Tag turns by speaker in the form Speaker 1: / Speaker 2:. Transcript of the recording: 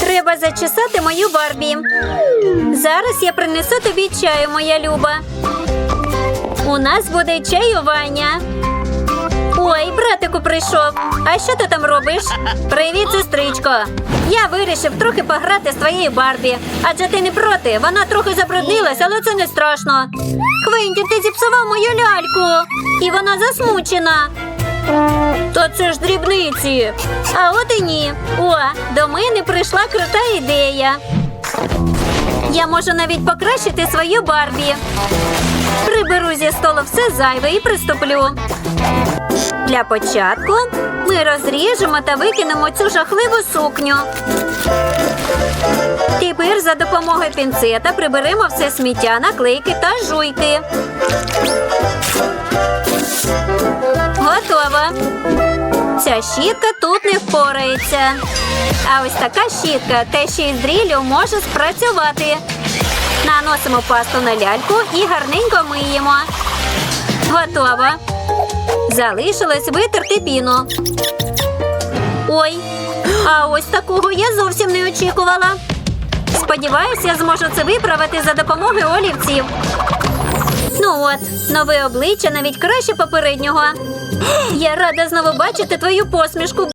Speaker 1: Треба зачесати мою Барбі. Зараз я принесу тобі чаю, моя Люба. У нас буде чаювання. Ой, братику прийшов. А що ти там робиш? Привіт, сестричко. Я вирішив трохи пограти з твоєю Барбі. Адже ти не проти. Вона трохи забруднилась, але це не страшно. Квентін, ти зіпсував мою ляльку. І вона засмучена. Та це ж дрібниці. А от і ні. О, до мене прийшла крута ідея. Я можу навіть покращити свою Барбі. Приберу зі столу все зайве і приступлю. Для початку ми розріжемо та викинемо цю жахливу сукню. Тепер за допомогою пінцета приберемо все сміття, наклейки та жуйки. Ця щітка тут не впорається. А ось така щітка, те ще й з дріллю може спрацювати. Наносимо пасту на ляльку і гарненько миємо. Готово. Залишилось витерти піну. Ой, а ось такого я зовсім не очікувала. Сподіваюся, я зможу це виправити за допомогою олівців. Ну от, нове обличчя навіть краще попереднього. Я рада знову бачити твою посмішку,